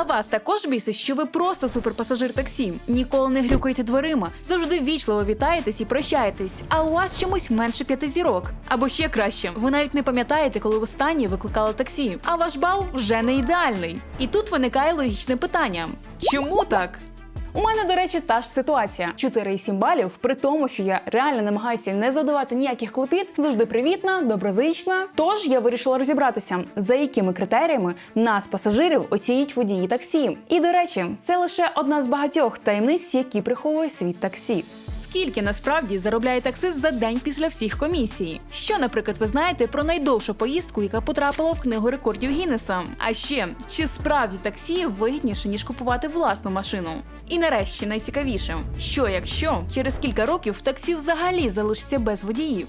А вас також бісить, що ви просто суперпасажир таксі. Ніколи не грюкаєте дверима, завжди вічливо вітаєтесь і прощаєтесь. А у вас чомусь менше п'яти зірок. Або ще краще, ви навіть не пам'ятаєте, коли востаннє викликали таксі, а ваш бал вже не ідеальний. І тут виникає логічне питання: чому так? У мене, до речі, та ж ситуація: 4,7 балів, при тому, що я реально намагаюся не задавати ніяких клопіт, завжди привітна, доброзична. Тож я вирішила розібратися, за якими критеріями нас, пасажирів, оцінюють водії таксі. І до речі, це лише одна з багатьох таємниць, які приховує світ таксі. Скільки насправді заробляє таксист за день після всіх комісій? Що, наприклад, ви знаєте про найдовшу поїздку, яка потрапила в книгу рекордів Гіннеса? А ще чи справді таксі вигідніше ніж купувати власну машину? І нарешті найцікавіше, що якщо через кілька років таксі взагалі залишиться без водіїв?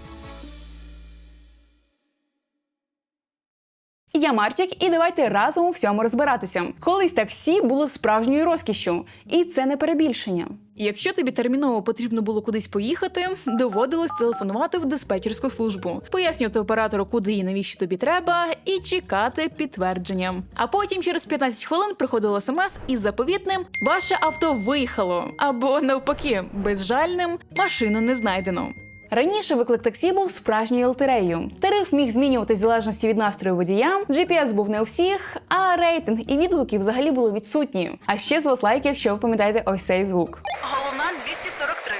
Я Мартік, і давайте разом у всьому розбиратися. Колись таксі було справжньою розкішшю, і це не перебільшення. Якщо тобі терміново потрібно було кудись поїхати, доводилось телефонувати в диспетчерську службу, пояснювати оператору, куди і навіщо тобі треба, і чекати підтвердження. А потім через 15 хвилин приходило смс із заповітним Ваше авто виїхало або навпаки, безжальним машину не знайдено. Раніше виклик таксі був справжньою лотереєю. Тариф міг змінюватись в залежності від настрою водія. GPS був не у всіх, а рейтинг і відгуки взагалі були відсутні. А ще з вас лайк, якщо ви пам'ятаєте ось цей звук. Головна 243.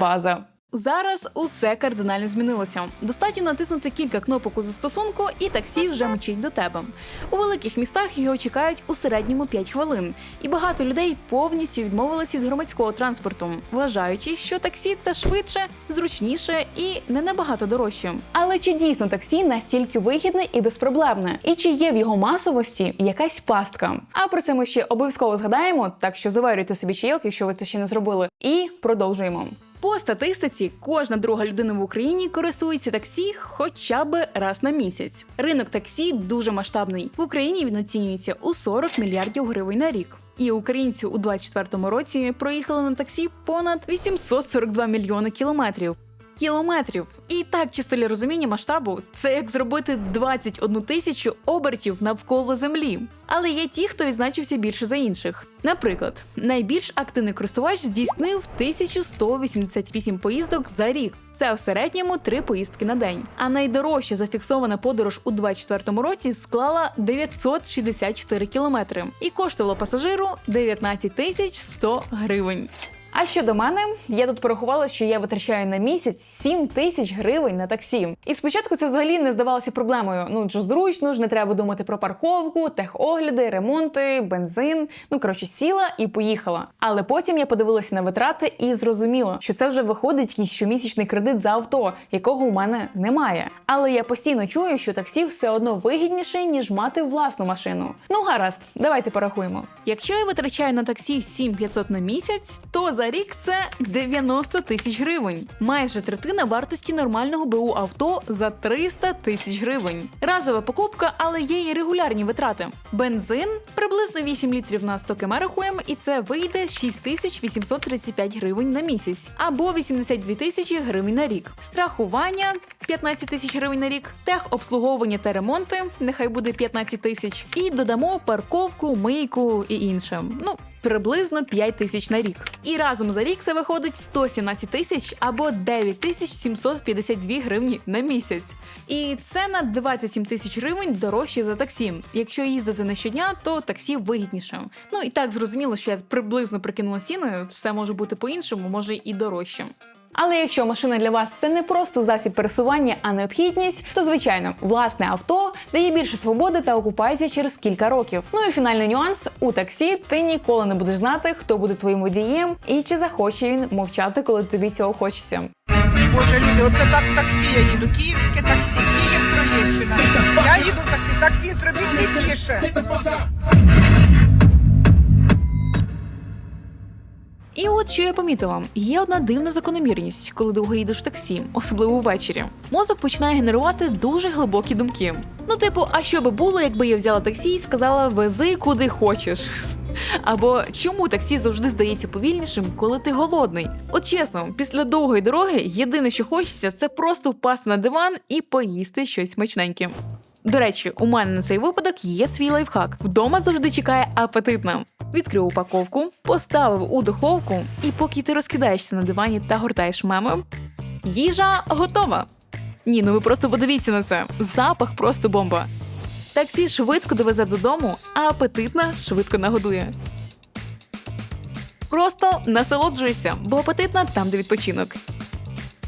База. Зараз усе кардинально змінилося. Достатньо натиснути кілька кнопок у застосунку, і таксі вже мчить до тебе. У великих містах його чекають у середньому 5 хвилин, і багато людей повністю відмовились від громадського транспорту, вважаючи, що таксі це швидше, зручніше і не набагато дорожче. Але чи дійсно таксі настільки вигідне і безпроблемне? І чи є в його масовості якась пастка? А про це ми ще обов'язково згадаємо, так що заварюйте собі чайок, якщо ви це ще не зробили, і продовжуємо. По статистиці, кожна друга людина в Україні користується таксі хоча б раз на місяць. Ринок таксі дуже масштабний. В Україні він оцінюється у 40 мільярдів гривень на рік. І українці у 2024 році проїхали на таксі понад 842 мільйони кілометрів. Кілометрів. І так, чисто для розуміння масштабу, це як зробити 21 тисячу обертів навколо землі. Але є ті, хто відзначився більше за інших. Наприклад, найбільш активний користувач здійснив 1188 поїздок за рік. Це в середньому три поїздки на день. А найдорожча зафіксована подорож у 2024 році склала 964 кілометри і коштувала пасажиру 19 тисяч 100 гривень. А щодо мене, я тут порахувала, що я витрачаю на місяць 7 тисяч гривень на таксі. І спочатку це взагалі не здавалося проблемою. Ну ж зручно ж не треба думати про парковку, техогляди, ремонти, бензин. Ну коротше, сіла і поїхала. Але потім я подивилася на витрати і зрозуміла, що це вже виходить якийсь щомісячний кредит за авто, якого у мене немає. Але я постійно чую, що таксі все одно вигідніше, ніж мати власну машину. Ну гаразд, давайте порахуємо. Якщо я витрачаю на таксі 7500 на місяць, то за рік це 90 тисяч гривень. Майже третина вартості нормального БУ авто за 300 тисяч гривень. Разова покупка, але є і регулярні витрати. Бензин приблизно 8 літрів на 100 км рахуємо, і це вийде 6835 гривень на місяць або 82 тисячі гривень на рік. Страхування 15 тисяч гривень на рік, техобслуговування та ремонти, нехай буде 15 тисяч, і додамо парковку, мийку і інше. Ну, приблизно 5 тисяч на рік. І разом за рік це виходить 117 тисяч або 9 тисяч 752 гривні на місяць. І це на 27 тисяч гривень дорожче за таксі. Якщо їздити не щодня, то таксі вигідніше. Ну і так зрозуміло, що я приблизно прикинула ціни, все може бути по-іншому, може і дорожче. Але якщо машина для вас це не просто засіб пересування, а необхідність, то звичайно власне авто дає більше свободи та окупається через кілька років. Ну і фінальний нюанс у таксі ти ніколи не будеш знати, хто буде твоїм водієм і чи захоче він мовчати, коли тобі цього хочеться. Боже, люди, оце так таксі я їду. Київське таксі, Київ, Троєщина. Я їду в таксі, таксі зробіть тихіше. І от що я помітила: є одна дивна закономірність, коли довго їдеш в таксі, особливо ввечері. Мозок починає генерувати дуже глибокі думки. Ну, типу, а що би було, якби я взяла таксі і сказала вези куди хочеш. Або чому таксі завжди здається повільнішим, коли ти голодний? От чесно, після довгої дороги єдине, що хочеться, це просто впасти на диван і поїсти щось смачненьке. До речі, у мене на цей випадок є свій лайфхак. Вдома завжди чекає апетитна. Відкрив упаковку, поставив у духовку, і поки ти розкидаєшся на дивані та гортаєш меми, їжа готова. Ні, ну ви просто подивіться на це. Запах просто бомба. Таксі швидко довезе додому, а апетитна швидко нагодує. Просто насолоджуйся, бо апетитна там, де відпочинок.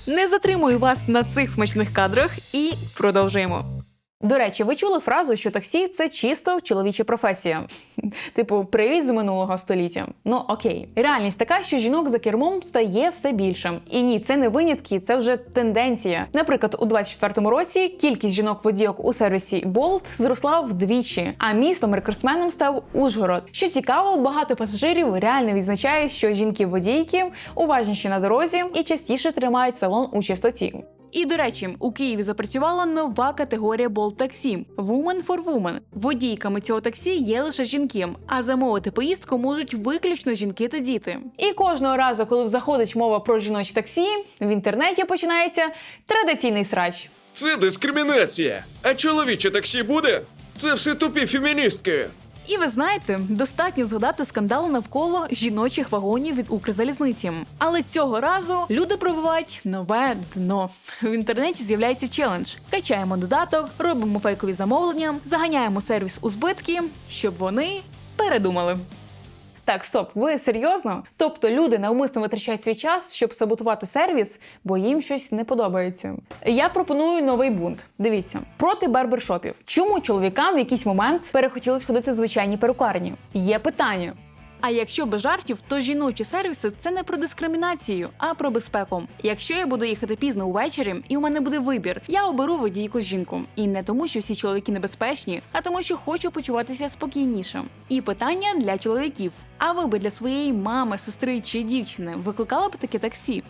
Не затримую вас на цих смачних кадрах і продовжуємо. До речі, ви чули фразу, що таксі це чисто чоловіча професія. Типу, привіт з минулого століття. Ну окей, реальність така, що жінок за кермом стає все більше. І ні, це не винятки, це вже тенденція. Наприклад, у 24-му році кількість жінок-водійок у сервісі Bolt зросла вдвічі, а містом рекордсменом став Ужгород. Що цікаво, багато пасажирів реально відзначають, що жінки-водійки уважніші на дорозі і частіше тримають салон у чистоті. І до речі, у Києві запрацювала нова категорія Bolt таксі Woman for Woman. Водійками цього таксі є лише жінки, а замовити поїздку можуть виключно жінки та діти. І кожного разу, коли заходить мова про жіночі таксі, в інтернеті починається традиційний срач. Це дискримінація. А чоловіче таксі буде? Це все тупі феміністки. І ви знаєте, достатньо згадати скандал навколо жіночих вагонів від Укрзалізниці. Але цього разу люди пробивають нове дно. В інтернеті з'являється челендж: качаємо додаток, робимо фейкові замовлення, заганяємо сервіс у збитки, щоб вони передумали. Так, стоп, ви серйозно? Тобто люди навмисно витрачають свій час, щоб саботувати сервіс, бо їм щось не подобається. Я пропоную новий бунт. Дивіться, проти барбершопів. Чому чоловікам в якийсь момент перехотілось ходити в звичайні перукарні? Є питання. А якщо без жартів, то жіночі сервіси це не про дискримінацію, а про безпеку. Якщо я буду їхати пізно увечері, і у мене буде вибір, я оберу водійку з жінку. І не тому, що всі чоловіки небезпечні, а тому, що хочу почуватися спокійніше. І питання для чоловіків: а ви би для своєї мами, сестри чи дівчини викликали б таке таксі?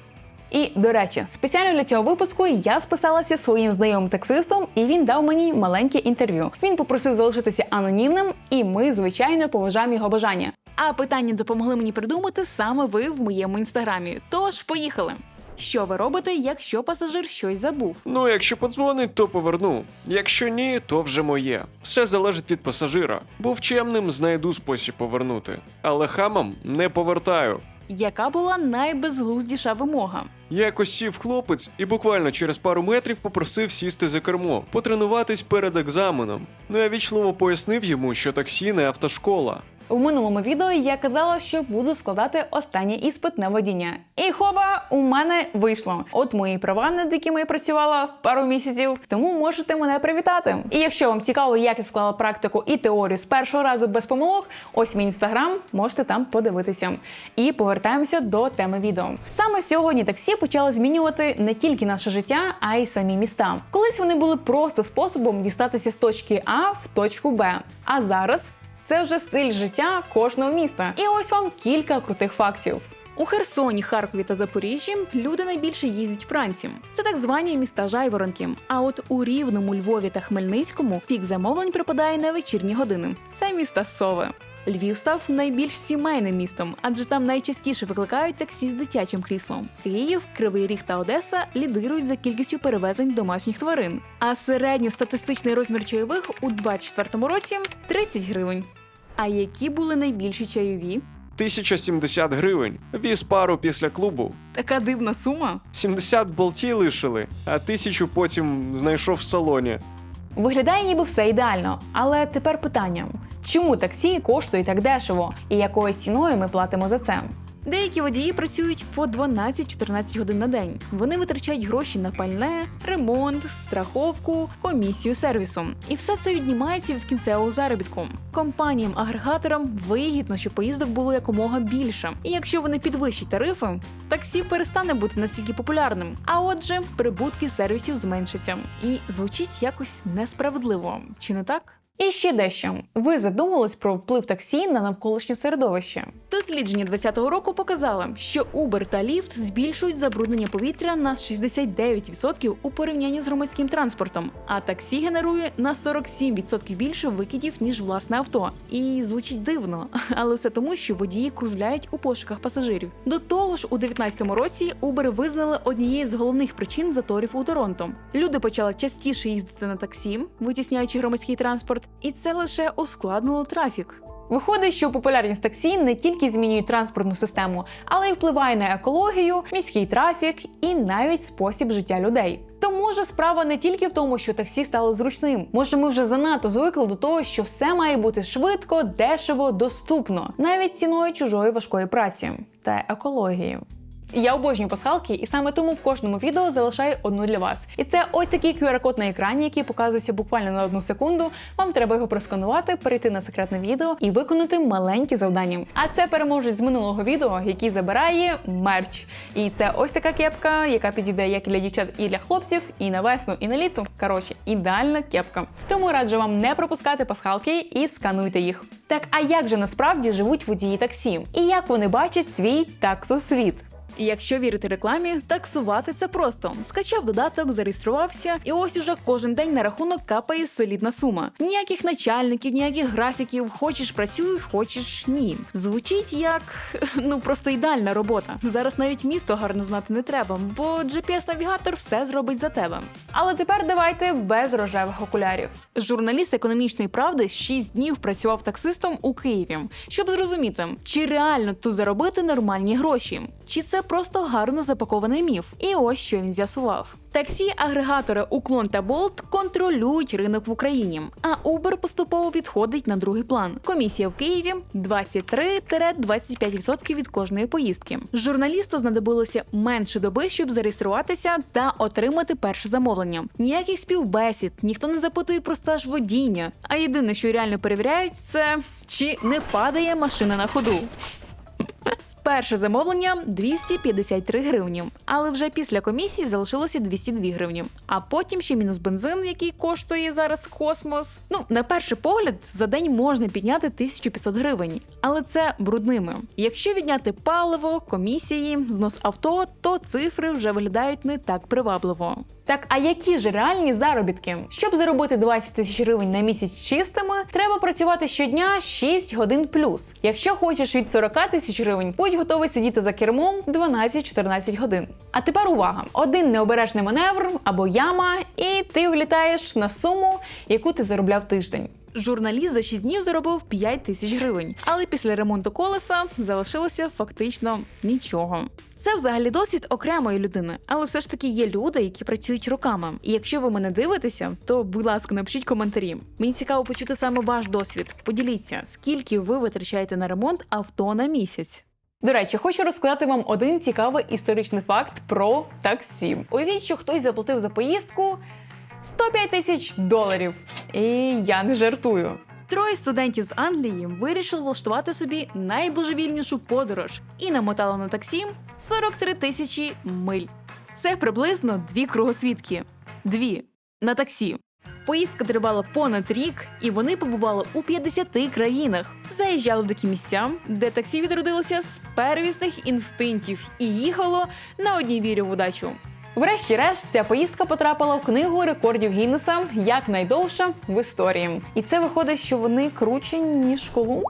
І до речі, спеціально для цього випуску я списалася своїм знайомим таксистом, і він дав мені маленьке інтерв'ю. Він попросив залишитися анонімним, і ми, звичайно, поважаємо його бажання. А питання допомогли мені придумати саме ви в моєму інстаграмі. Тож поїхали. Що ви робите, якщо пасажир щось забув? Ну, якщо подзвонить, то поверну. Якщо ні, то вже моє. Все залежить від пасажира. Був чемним, знайду спосіб повернути. Але хамам не повертаю. Яка була найбезглуздіша вимога? Якось сів хлопець і буквально через пару метрів попросив сісти за кермо, потренуватись перед екзаменом. Ну я вічливо пояснив йому, що таксі не автошкола. В минулому відео я казала, що буду складати останній іспит на водіння. І хоба, у мене вийшло. От мої права, над якими я працювала пару місяців, тому можете мене привітати. І якщо вам цікаво, як я склала практику і теорію з першого разу без помилок, ось мій інстаграм, можете там подивитися. І повертаємося до теми відео. Саме сьогодні таксі почали змінювати не тільки наше життя, а й самі міста. Колись вони були просто способом дістатися з точки А в точку Б. А зараз це вже стиль життя кожного міста. І ось вам кілька крутих фактів. У Херсоні, Харкові та Запоріжжі люди найбільше їздять вранці. Це так звані міста жайворонки. А от у Рівному, Львові та Хмельницькому пік замовлень припадає на вечірні години. Це міста Сови. Львів став найбільш сімейним містом, адже там найчастіше викликають таксі з дитячим кріслом. Київ, Кривий Ріг та Одеса лідирують за кількістю перевезень домашніх тварин. А середньостатистичний розмір чайових у 2024 році 30 гривень. А які були найбільші чайові? 1070 гривень. Віз пару після клубу. Така дивна сума. 70 болті лишили, а тисячу потім знайшов в салоні. Виглядає ніби все ідеально, але тепер питання: чому таксі коштує так дешево, і якою ціною ми платимо за це? Деякі водії працюють по 12-14 годин на день. Вони витрачають гроші на пальне, ремонт, страховку, комісію сервісу. І все це віднімається від кінцевого заробітку. Компаніям-агрегаторам вигідно, щоб поїздок було якомога більше. І якщо вони підвищать тарифи, таксі перестане бути настільки популярним. А отже, прибутки сервісів зменшаться. І звучить якось несправедливо, чи не так? І ще дещо. Ви задумувались про вплив таксі на навколишнє середовище? Дослідження 2020 року показало, що Uber та Lyft збільшують забруднення повітря на 69% у порівнянні з громадським транспортом, а таксі генерує на 47% більше викидів ніж власне авто. І звучить дивно, але все тому, що водії кружляють у пошуках пасажирів. До того ж, у 2019 році Uber визнали однією з головних причин заторів у Торонто. Люди почали частіше їздити на таксі, витісняючи громадський транспорт, і це лише ускладнило трафік. Виходить, що популярність таксі не тільки змінює транспортну систему, але й впливає на екологію, міський трафік і навіть спосіб життя людей. То може справа не тільки в тому, що таксі стало зручним. Може, ми вже занадто звикли до того, що все має бути швидко, дешево, доступно, навіть ціною чужої важкої праці та екології. Я обожнюю пасхалки, і саме тому в кожному відео залишаю одну для вас. І це ось такий QR-код на екрані, який показується буквально на одну секунду. Вам треба його просканувати, перейти на секретне відео і виконати маленькі завдання. А це переможець з минулого відео, який забирає мерч. І це ось така кепка, яка підійде як і для дівчат, і для хлопців, і на весну, і на літо. Коротше, ідеальна кепка. Тому раджу вам не пропускати пасхалки і скануйте їх. Так, а як же насправді живуть водії таксі? І як вони бачать свій таксосвіт? І якщо вірити рекламі, таксувати це просто. Скачав додаток, зареєструвався, і ось уже кожен день на рахунок капає солідна сума. Ніяких начальників, ніяких графіків, хочеш працюй, хочеш ні. Звучить як ну просто ідеальна робота. Зараз навіть місто гарно знати не треба, бо GPS-навігатор все зробить за тебе. Але тепер давайте без рожевих окулярів. Журналіст економічної правди 6 днів працював таксистом у Києві, щоб зрозуміти, чи реально тут заробити нормальні гроші, чи це просто гарно запакований міф. І ось що він з'ясував. Таксі-агрегатори Уклон та Болт контролюють ринок в Україні, а Uber поступово відходить на другий план. Комісія в Києві 23-25% від кожної поїздки. Журналісту знадобилося менше доби, щоб зареєструватися та отримати перше замовлення. Ніяких співбесід, ніхто не запитує про стаж водіння. А єдине, що реально перевіряють, це чи не падає машина на ходу. Перше замовлення 253 гривні, але вже після комісії залишилося 202 гривні. А потім ще мінус бензин, який коштує зараз космос. Ну, на перший погляд, за день можна підняти 1500 гривень, але це брудними. Якщо відняти паливо, комісії, знос авто, то цифри вже виглядають не так привабливо. Так, а які ж реальні заробітки? Щоб заробити 20 тисяч гривень на місяць чистими, треба працювати щодня 6 годин плюс. Якщо хочеш від 40 тисяч гривень, будь готовий сидіти за кермом 12-14 годин. А тепер увага: один необережний маневр або яма, і ти влітаєш на суму, яку ти заробляв тиждень. Журналіст за 6 днів заробив 5 тисяч гривень, але після ремонту колеса залишилося фактично нічого. Це взагалі досвід окремої людини, але все ж таки є люди, які працюють роками. І якщо ви мене дивитеся, то будь ласка, напишіть коментарі. Мені цікаво почути саме ваш досвід. Поділіться, скільки ви витрачаєте на ремонт авто на місяць. До речі, хочу розказати вам один цікавий історичний факт про таксі. Уявіть, що хтось заплатив за поїздку 105 тисяч доларів. І я не жартую. Троє студентів з Англії вирішили влаштувати собі найбожевільнішу подорож і намотали на таксі 43 тисячі миль. Це приблизно дві кругосвітки. Дві на таксі. Поїздка тривала понад рік, і вони побували у 50 країнах. Заїжджали такі місця, де таксі відродилося з первісних інстинктів і їхало на одній вірі в удачу. Врешті-решт, ця поїздка потрапила в книгу рекордів Гіннеса як найдовша в історії. І це виходить, що вони круче, ніж Колумб.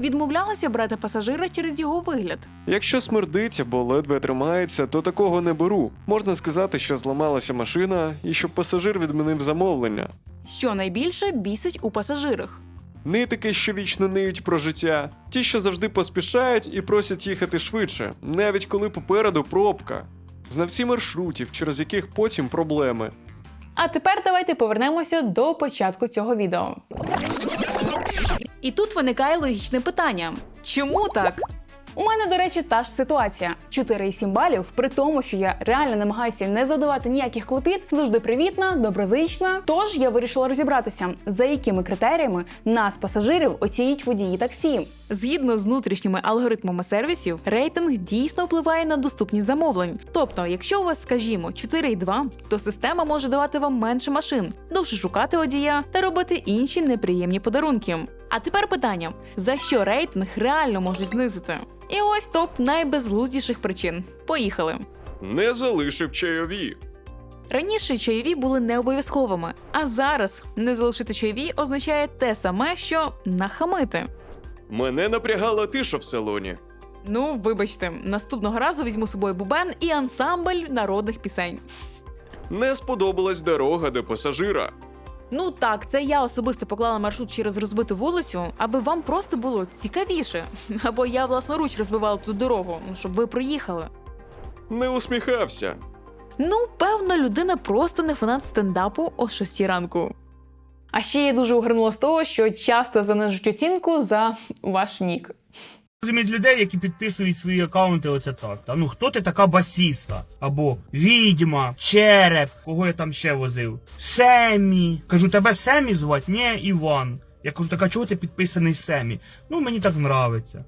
Відмовлялася брати пасажира через його вигляд. Якщо смердить або ледве тримається, то такого не беру. Можна сказати, що зламалася машина і щоб пасажир відмінив замовлення. Що найбільше бісить у пасажирах. Нитики, що вічно ниють про життя, ті, що завжди поспішають і просять їхати швидше, навіть коли попереду пробка. Знавці маршрутів, через яких потім проблеми. А тепер давайте повернемося до початку цього відео. І тут виникає логічне питання: чому так? У мене, до речі, та ж ситуація: 4,7 балів, при тому, що я реально намагаюся не задавати ніяких клопіт, завжди привітна, доброзична. Тож я вирішила розібратися, за якими критеріями нас, пасажирів, оцінюють водії таксі. Згідно з внутрішніми алгоритмами сервісів, рейтинг дійсно впливає на доступність замовлень. Тобто, якщо у вас, скажімо, 4,2, то система може давати вам менше машин, довше шукати водія та робити інші неприємні подарунки. А тепер питання: за що рейтинг реально можуть знизити? І ось топ найбезглуздіших причин. Поїхали. Не залишив чайові. Раніше чайові були не обов'язковими, а зараз не залишити чайові означає те саме, що нахамити. Мене напрягала тиша в салоні. Ну, вибачте, наступного разу візьму з собою бубен і ансамбль народних пісень. Не сподобалась дорога до пасажира. Ну так, це я особисто поклала маршрут через розбиту вулицю, аби вам просто було цікавіше. Або я власноруч розбивала ту дорогу, щоб ви проїхали. Не усміхався. Ну, певно, людина просто не фанат стендапу о 6 ранку. А ще я дуже угорнула з того, що часто занижуть оцінку за ваш нік. Розуміють людей, які підписують свої аккаунти оце так. Та ну хто ти така басіста? Або відьма, череп, кого я там ще возив? Семі. Кажу, тебе Семі звать? Ні, Іван. Я кажу, так а чого ти підписаний Семі? Ну мені так нравиться.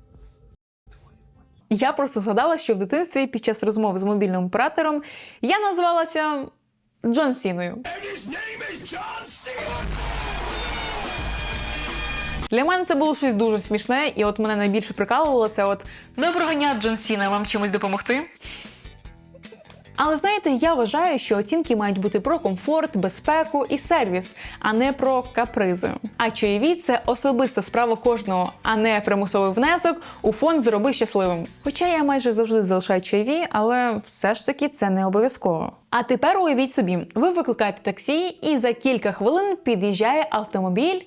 Я просто згадала, що в дитинстві під час розмови з мобільним оператором я назвалася Джон Сіною. Для мене це було щось дуже смішне, і от мене найбільше прикалувало це от Доброго дня, Джон Сіна, вам чимось допомогти? Але знаєте, я вважаю, що оцінки мають бути про комфорт, безпеку і сервіс, а не про капризи. А чайові це особиста справа кожного, а не примусовий внесок у фонд зроби щасливим. Хоча я майже завжди залишаю чайові, але все ж таки це не обов'язково. А тепер уявіть собі, ви викликаєте таксі, і за кілька хвилин під'їжджає автомобіль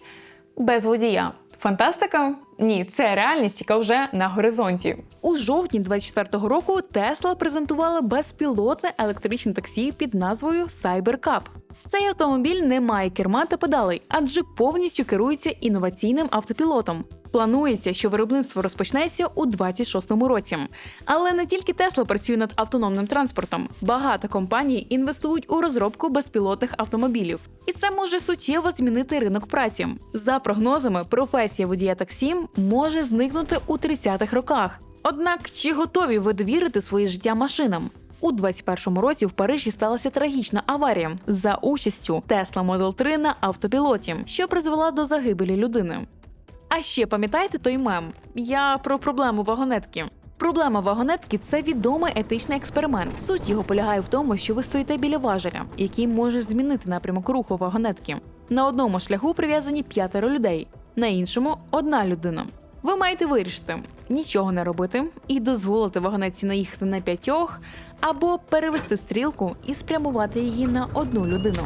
без водія. Фантастика? Ні, це реальність, яка вже на горизонті. У жовтні 24-го року Тесла презентувала безпілотне електричне таксі під назвою Cybercab. Цей автомобіль не має керма та педалей, адже повністю керується інноваційним автопілотом. Планується, що виробництво розпочнеться у 26-му році. Але не тільки Тесла працює над автономним транспортом. Багато компаній інвестують у розробку безпілотних автомобілів, і це може суттєво змінити ринок праці. За прогнозами, професія водія таксі може зникнути у 30-х роках. Однак, чи готові ви довірити своє життя машинам? У 21-му році в Парижі сталася трагічна аварія за участю Tesla Model 3 на автопілоті, що призвела до загибелі людини. А ще пам'ятаєте той мем? Я про проблему вагонетки. Проблема вагонетки це відомий етичний експеримент. Суть його полягає в тому, що ви стоїте біля важеля, який може змінити напрямок руху вагонетки. На одному шляху прив'язані п'ятеро людей, на іншому одна людина. Ви маєте вирішити нічого не робити і дозволити вагонетці наїхати на п'ятьох, або перевести стрілку і спрямувати її на одну людину.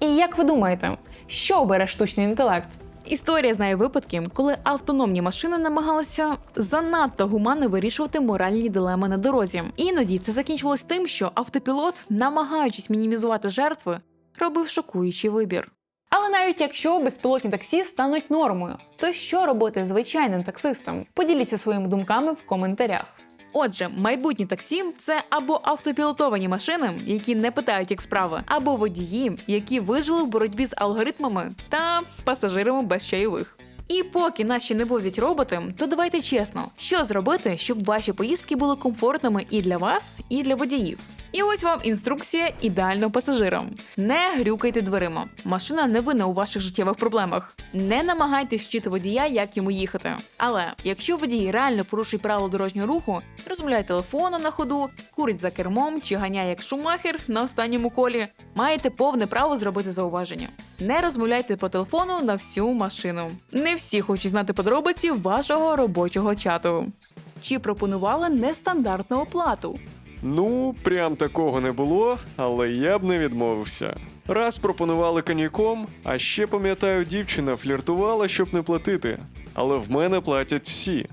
І як ви думаєте, що обере штучний інтелект? Історія знає випадки, коли автономні машини намагалися занадто гуманно вирішувати моральні дилеми на дорозі. Іноді це закінчилось тим, що автопілот, намагаючись мінімізувати жертви, робив шокуючий вибір. Але навіть якщо безпілотні таксі стануть нормою, то що робити звичайним таксистам? Поділіться своїми думками в коментарях. Отже, майбутні таксі це або автопілотовані машини, які не питають як справи, або водії, які вижили в боротьбі з алгоритмами та пасажирами без чайових. І поки нас ще не возять роботи, то давайте чесно, що зробити, щоб ваші поїздки були комфортними і для вас, і для водіїв. І ось вам інструкція ідеального пасажира. Не грюкайте дверима. Машина не винна у ваших життєвих проблемах. Не намагайтесь вчити водія, як йому їхати. Але якщо водій реально порушує правила дорожнього руху, розмовляє телефоном на ходу, курить за кермом чи ганяє як шумахер на останньому колі, маєте повне право зробити зауваження. Не розмовляйте по телефону на всю машину. Не всі хочуть знати подробиці вашого робочого чату. Чи пропонували нестандартну оплату? Ну, прям такого не було, але я б не відмовився. Раз пропонували коньяком, а ще пам'ятаю, дівчина фліртувала, щоб не платити. Але в мене платять всі.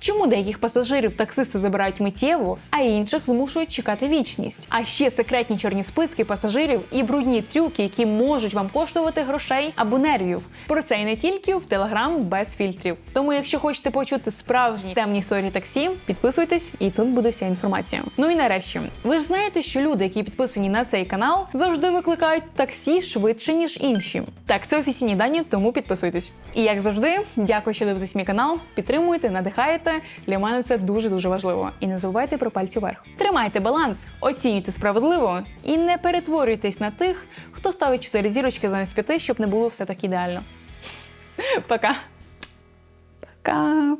Чому деяких пасажирів таксисти забирають миттєво, а інших змушують чекати вічність? А ще секретні чорні списки пасажирів і брудні трюки, які можуть вам коштувати грошей або нервів. Про це і не тільки в Телеграм без фільтрів. Тому, якщо хочете почути справжні темні історії таксі, підписуйтесь, і тут буде вся інформація. Ну і нарешті, ви ж знаєте, що люди, які підписані на цей канал, завжди викликають таксі швидше ніж інші. Так, це офіційні дані, тому підписуйтесь. І як завжди, дякую, що дивитесь мій канал. Підтримуєте, надихаєте. Для мене це дуже дуже важливо. І не забувайте про пальці вверх. Тримайте баланс, оцінюйте справедливо і не перетворюйтесь на тих, хто ставить 4 зірочки замість 5, щоб не було все так ідеально. Пока. Пока.